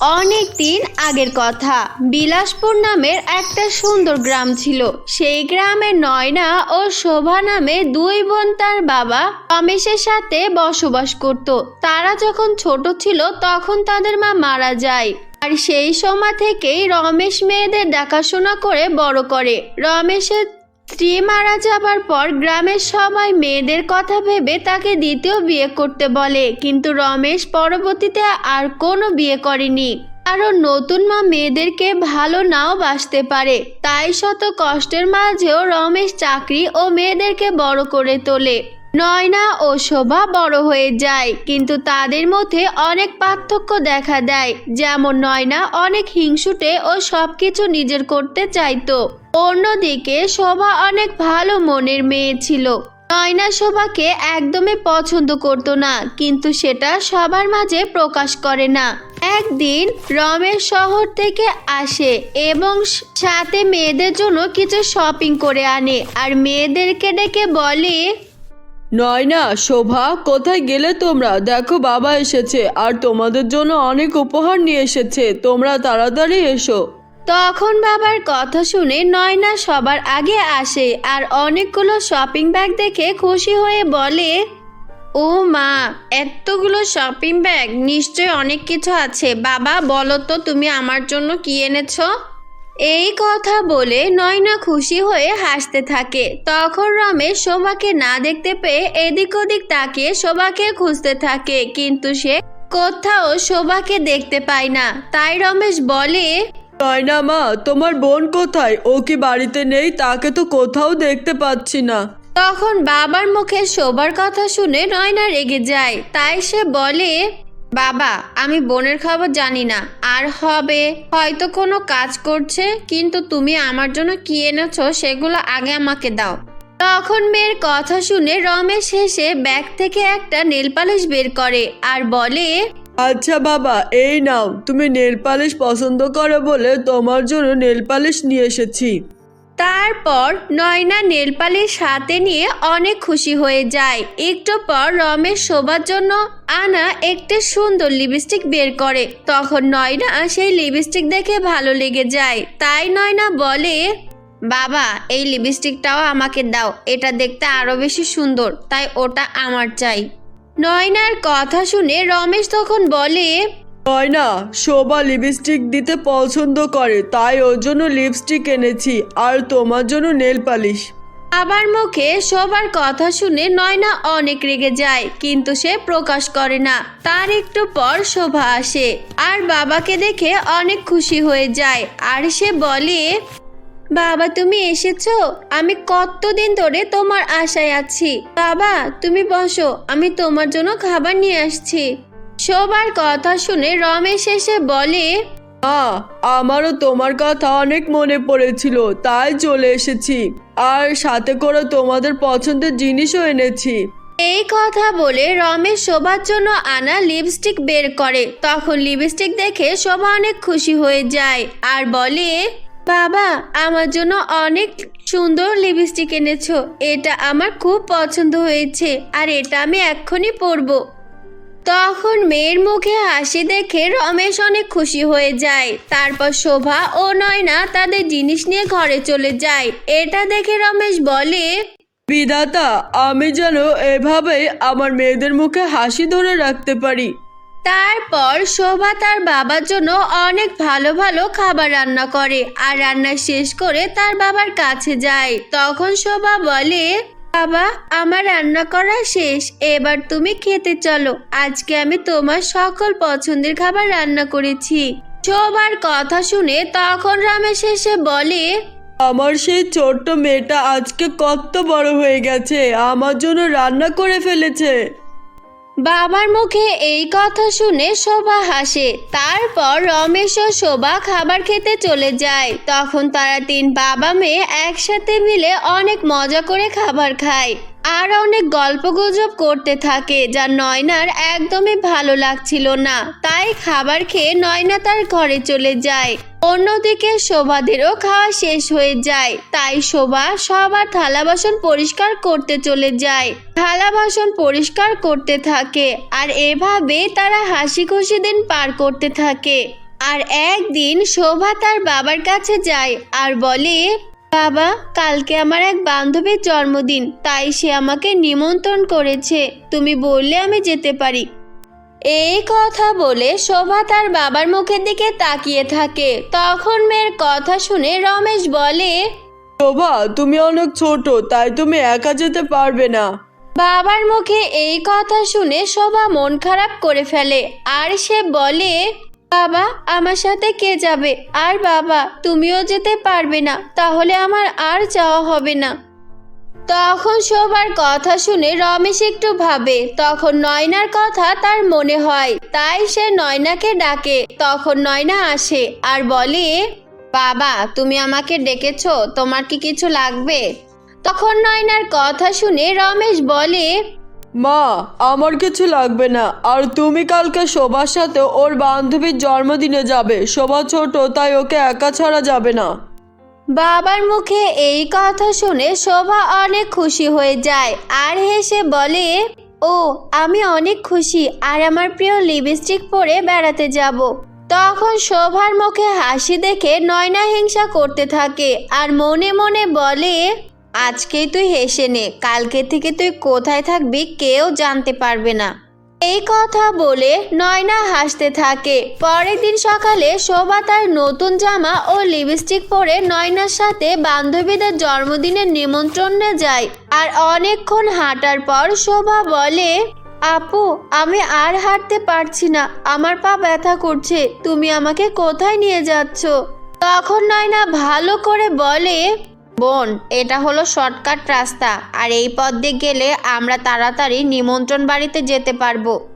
অনেক দিন আগের কথা। বিলাসপুর নামের একটা সুন্দর গ্রাম ছিল। সেই গ্রামে নয়না ও শোভা নামে দুই বোন তার বাবা রমেশের সাথে বসবাস করত। তারা যখন ছোট ছিল, তখন তাদের মা মারা যায়। আর সেই সময় থেকেই রমেশ মেয়েদের দেখাশোনা করে বড় করে। রমেশের স্ত্রী মারা যাবার পর গ্রামের সবাই মেয়েদের কথা ভেবে তাকে দ্বিতীয় বিয়ে করতে বলে। কিন্তু রমেশ পরবর্তীতে আর কোনো বিয়ে করেনি। কারণ নতুন মা মেয়েদেরকে ভালো নাও বাসতে পারে। তাই শত কষ্টের মাঝেও রমেশ চাকরি ও মেয়েদেরকে বড় করে তোলে। নয়না ও শোভা বড় হয়ে যায়, কিন্তু তাদের মধ্যে অনেক পার্থক্য দেখা দেয়। যেমন নয়না অনেক হিংসুটে ও সবকিছু নিজের করতে চাইতো। অন্যদিকে শোভা অনেক ভালো মনের মেয়ে ছিল। নয়না শোভাকে একদমই পছন্দ করতো না, কিন্তু সেটা সবার মাঝে প্রকাশ করে না। একদিন রমেশ শহর থেকে আসে এবং সাথে মেয়েদের জন্য কিছু শপিং করে আনে আর মেয়েদেরকে ডেকে বলে, নয়না, শোভা, কোথায় গেলে তোমরা? দেখো, বাবা এসেছে, আর তোমাদের জন্য অনেক উপহার নিয়ে এসেছে। তোমরা তাড়াতাড়ি এসো। তখন বাবার কথা শুনে নয়না সবার আগে আসে আর অনেকগুলো শপিং ব্যাগ দেখে খুশি হয়ে বলে, ও মা, এতগুলো শপিং ব্যাগ নিশ্চয় অনেক কিছু আছে। বাবা, বলো তো তুমি আমার জন্য কি এনেছো? এই কথা বলে নয়না খুশি হয়ে হাসতে থাকে। তখন রমেশ শোভাকে না দেখতে পেয়ে এদিক ওদিক তাকিয়ে শোভাকে খুঁজতে থাকে, কিন্তু সে কোথাও শোভাকে দেখতে পায় না। তাই রমেশ বলে নয়না মা? তোমার বোন কোথায়? ও কি বাড়িতে নেই? তাকে তো কোথাও দেখতে পাচ্ছি না। তখন বাবার মুখে শোবার কথা শুনে নয়না রেগে যায়। তাই সে বলে, বাবা, আমি বোনের খবর জানি না। আর হবে? হয়তো কোনো কাজ করছে, কিন্তু তুমি আমার জন্য কি এনেছো সেগুলো আগে আমাকে দাও। তখন মেয়ের কথা শুনে রমেশ হেসে ব্যাগ থেকে একটা নেল পালিশ বের করে আর বলে আচ্ছা বাবা, এই নাও। তুমি নেল পালিশ পছন্দ করো বলে তোমার জন্য নেল পালিশ নিয়ে এসেছি। তারপর নয়না নেলপালিশ হাতে নিয়ে অনেক খুশি হয়ে যায়। একটু পর রমেশ শোবার জন্য আনা একটা সুন্দর লিপস্টিক বের করে। তখন নয়না সেই লিপস্টিক দেখে ভালো লেগে যায়। তাই নয়না বলে, বাবা, এই লিপস্টিকটাও আমাকে দাও। এটা দেখতে আরও বেশি সুন্দর। তাই ওটা আমার চাই। নয়নার কথা শুনে রমেশ তখন বলে নয়না শোভা লিপস্টিক দিতে পছন্দ করে তাই ওর জন্য লিপস্টিক এনেছি আর তোমার জন্য নেল পালিশ আবার মুখে সবার কথা শুনে নয়না অনেক রেগে যায় কিন্তু সে প্রকাশ করে না। তার একটু পর শোভা আসে আর বাবাকে দেখে অনেক খুশি হয়ে যায় আর সে বলে বাবা তুমি এসেছ? আমি কতদিন ধরে তোমার আশায় আছি। বাবা তুমি বসো আমি তোমার জন্য খাবার নিয়ে আসছি। সবার কথা শুনে রমেশ এসে বলে আমারও তোমার কথা অনেক মনে পড়েছিল তাই চলে এসেছি। আর সাথে করে তোমাদের পছন্দের জিনিসও এনেছি। এই কথা বলে রমেশ শোভার জন্য আনা লিপস্টিক বের করে। তখন লিপস্টিক দেখে শোভা অনেক খুশি হয়ে যায় আর বলে বাবা, আমার জন্য অনেক সুন্দর লিপস্টিক এনেছো। এটা আমার খুব পছন্দ হয়েছে, আর এটা আমি এক্ষুনি পরবো। তখন মেয়ের মুখে হাসি দেখে রমেশ অনেক খুশি হয়ে যায়। তারপর শোভা ও নয়না তাদের জিনিস নিয়ে ঘরে চলে যায়। এটা দেখে রমেশ বলে, বিধাতা, আমি যেন এভাবেই আমার মেয়েদের মুখে হাসি ধরে রাখতে পারি। তারপর শোভা তার বাবার জন্য অনেক ভালো ভালো খাবার রান্না করে আর রান্না শেষ করে তার বাবার কাছে যায়। তখন শোভা বলে, বাবা, আমার রান্না করা শেষ, এবার তুমি খেতে চলো। আজকে আমি তোমার সকল পছন্দের খাবার রান্না করেছি। শোভার কথা শুনে তখন রমেশ এসে বলে, আমার সেই ছোট্ট মেয়েটা আজকে কত বড় হয়ে গেছে, আমার জন্য রান্না করে ফেলেছে। বাবার মুখে এই কথা শুনে শোভা হাসে। তারপর রমেশ ও শোভা খাবার খেতে চলে যায়। তখন তারা তিন বাবা মেয়ে একসাথে মিলে অনেক মজা করে খাবার খায়। আর অনেক গল্প গুজব করতে থাকে, যা নয়নার একদমই ভালো লাগছিল না। তাই খাবার খেয়ে নয়না তার ঘরে চলে যায়। অন্যদিকে শোভাদেরও খাওয়া শেষ হয়ে যায়, তাই শোভা সবার থালা বাসন পরিষ্কার করতে চলে যায়। থালা বাসন পরিষ্কার করতে থাকে, আর এভাবে তারা হাসি খুশি দিন পার করতে থাকে। আর একদিন শোভা তার বাবার কাছে যায় আর বলে, বাবা, কালকে আমার এক বান্ধবীর জন্মদিন, তাই সে আমাকে নিমন্ত্রণ করেছে। তুমি বললে আমি যেতে পারি। এই কথা বলে শোভা তার বাবার মুখের দিকে তাকিয়ে থাকে। তখন মেয়ের কথা শুনে রমেশ বলে শোভা তুমি অনেক ছোট তাই তুমি একা যেতে পারবে না। বাবার মুখে এই কথা শুনে শোভা মন খারাপ করে ফেলে আর সে বলে বাবা আমার সাথে কে যাবে? আর বাবা তুমিও যেতে পারবে না তাহলে আমার আর যাওয়া হবে না। তখন শোভার কথা শুনে রমেশ একটু ভাবে, তখন নয়নার কথা তার মনে হয়, তাই সে নয়নাকে ডাকে, তখন নয়না আসে আর বলে, বাবা, তুমি আমাকে ডেকেছো, তোমার কি কিছু লাগবে? তখন নয়নার কথা শুনে রমেশ বলে, মা, আমার কিছু লাগবে না, আর তুমি কালকে শোভার সাথে ওর বান্ধবীর জন্মদিনে যাবে শোভা ছোট, তাই ওকে একা ছাড়া যাবে না। বাবার মুখে এই কথা শুনে শোভা অনেক খুশি হয়ে যায় আর হেসে বলে, ও, আমি অনেক খুশি আর আমার প্রিয় লিপস্টিক পরে বেড়াতে যাব। তখন শোভার মুখে হাসি দেখে নয়না হিংসা করতে থাকে আর মনে মনে বলে, আজকেই তুই হেসে নে, কালকে থেকে তুই কোথায় থাকবি কেউ জানতে পারবে না। এই কথা বলে নয়না হাসতে থাকে। পরের দিন সকালে শোভা তার নতুন জামা ও লিপস্টিক পরে নয়নার সাথে বান্ধবীদের জন্মদিনের নিমন্ত্রণে যায় আর অনেকক্ষণ হাঁটার পর শোভা বলে, আপু, আমি আর হাঁটতে পারছি না। আমার পা ব্যথা করছে। তুমি আমাকে কোথায় নিয়ে যাচ্ছ? তখন নয়না ভালো করে বলে বোন, এটা হলো শর্টকাট রাস্তা। আর এই পথ দিয়ে গেলে আমরা তাড়াতাড়ি নিমন্ত্রণ বাড়িতে যেতে পারব।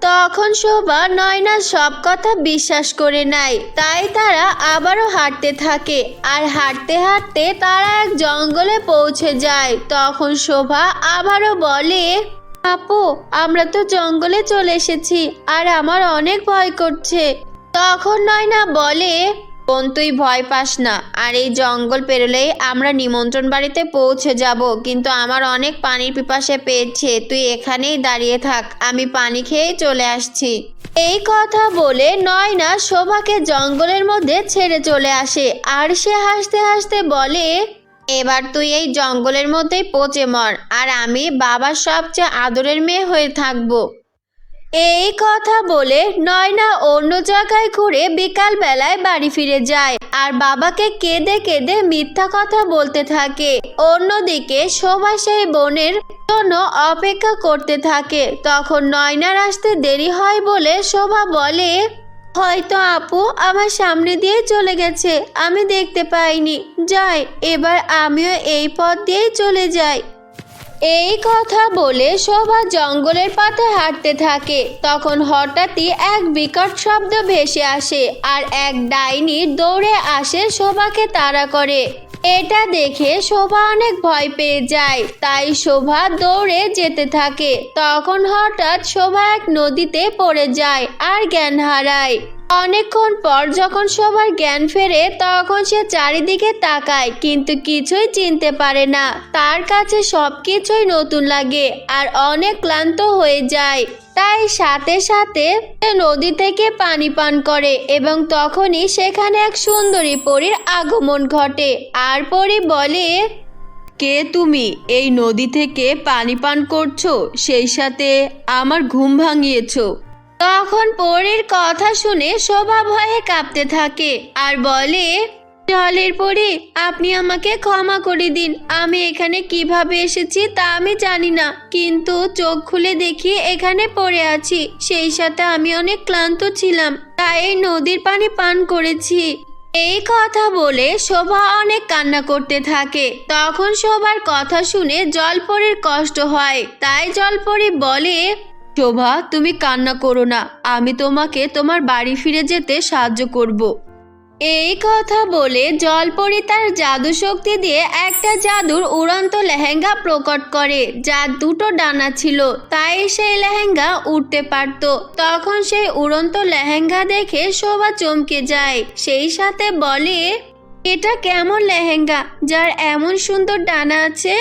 তখন শোভা নয়নার সব কথা বিশ্বাস করে নেয়। তাই তারা আবারও হাঁটতে থাকে। আর হাঁটতে হাঁটতে তারা এক জঙ্গলে পৌঁছে যায়। তখন শোভা আবারও বলে, আপু, আমরা তো জঙ্গলে চলে এসেছি, আর আমার অনেক ভয় করছে। তখন নয়না বলে বোন তুই ভয় পাস না। আর এই জঙ্গল পেরোলেই আমরা নিমন্ত্রণ বাড়িতে পৌঁছে যাব। কিন্তু আমার অনেক পানির পিপাসে পেয়েছে। তুই এখানেই দাঁড়িয়ে থাক। আমি পানি খেয়েই চলে আসছি। এই কথা বলে নয়না শোভাকে জঙ্গলের মধ্যে ছেড়ে চলে আসে। আর সে হাসতে হাসতে বলে, এবার তুই এই জঙ্গলের মধ্যেই পচে মর। আর আমি বাবার সবচেয়ে আদরের মেয়ে হয়ে থাকব। এই কথা বলে নয়না অন্য জায়গায় ঘুরে বিকাল বেলায় বাড়ি ফিরে যায়। আর বাবাকে কেঁদে কেঁদে মিথ্যা কথা বলতে থাকে। অন্যদিকে শোভা সেই বোনের জন্য অপেক্ষা করতে থাকে। তখন নয়নার আসতে দেরি হয় বলে শোভা বলে, হয়তো আপু আমার সামনে দিয়ে চলে গেছে। আমি দেখতে পাইনি। যাই, এবার আমিও এই পথ দিয়েই চলে যাই। এই কথা বলে শোভা জঙ্গলের পথে হাঁটতে থাকে। তখন হঠাৎই এক বিকট শব্দ ভেসে আসে আর এক ডাইনি দৌড়ে আসে শোভাকে তাড়া করে। এটা দেখে শোভা অনেক ভয় পেয়ে যায়, তাই শোভা দৌড়ে যেতে থাকে। তখন হঠাৎ শোভা এক নদীতে পড়ে যায় আর জ্ঞান হারায়। অনেকক্ষণ পর যখন সবার জ্ঞান ফেরে, তখন সে চারিদিকে তাকায়, কিন্তু কিছুই চিনতে পারে না। তার কাছে সব কিছুই নতুন লাগে আর অনেক ক্লান্ত হয়ে যায়। তাই সাথে সাথে নদী থেকে পানি পান করে এবং তখনই সেখানে এক সুন্দরী পরীর আগমন ঘটে। আর পরী বলে, কে তুমি? এই নদী থেকে পানি পান করছ? সেই সাথে আমার ঘুম ভাঙিয়েছো। তখন পরীর কথা শুনে শোভা ভয়ে কাঁপতে থাকে আর বলে, জলের পরি, আপনি আমাকে ক্ষমা করে দিন। আমি এখানে কীভাবে এসেছি তা আমি জানি না, কিন্তু চোখ খুলে দেখি এখানে পড়ে আছি। সেই সাথে আমি অনেক ক্লান্ত ছিলাম, তাই নদীর পানি পান করেছি। এই কথা বলে শোভা অনেক কান্না করতে থাকে। তখন শোভার কথা শুনে জলপরীর কষ্ট হয়। তাই জলপরি বলে শোভা তুমি কান্না করো না। আমি তোমাকে তোমার বাড়ি ফিরে যেতে সাহায্য করব। এই কথা বলে জলপরি তার জাদু শক্তি দিয়ে একটা জাদুর উড়ন্ত লেহেঙ্গা প্রকট করে, যার দুটো ডানা ছিল। তাই সেই লেহেঙ্গা উঠতে পারত। তখন সেই উড়ন্ত লেহেঙ্গা দেখে শোভা চমকে যায়। সেই সাথে বলে, এটা কেমন লেহেঙ্গা, যার এমন সুন্দর ডানা আছে?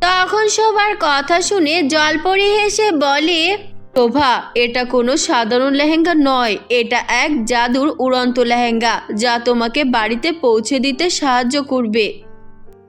তখন সবার কথা শুনে জলপরি হেসে বলে শোভা এটা কোনো সাধারণ লেহেঙ্গা নয়। এটা এক জাদুর উড়ন্ত লেহেঙ্গা যা তোমাকে বাড়িতে পৌঁছে দিতে সাহায্য করবে।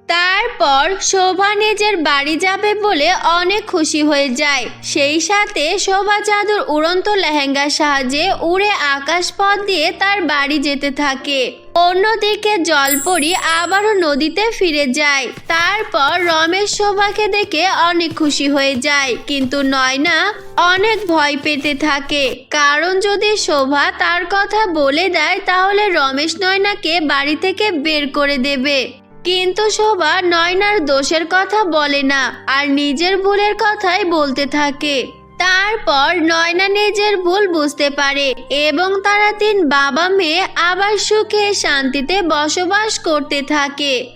তারপর শোভা নিজের বাড়ি যাবে বলে অনেক খুশি হয়ে যায়। সেই সাথে শোভা চাদর উড়ন্ত লেহেঙ্গার সাহায্যে উড়ে আকাশ পথ দিয়ে তার বাড়ি যেতে থাকে। অন্যদিকে জলপরি আবারও নদীতে ফিরে যায়। তারপর রমেশ শোভাকে দেখে অনেক খুশি হয়ে যায়। কিন্তু নয়না অনেক ভয় পেতে থাকে। কারণ যদি শোভা তার কথা বলে দেয়, তাহলে রমেশ নয়নাকে বাড়ি থেকে বের করে দেবে। কিন্তু শোভা নয়নার দোষের কথা বলে না, আর নিজের ভুলের কথাই বলতে থাকে। তারপর নয়না নিজের ভুল বুঝতে পারে এবং তারা তিন বাবা মেয়ে আবার সুখে শান্তিতে বসবাস করতে থাকে।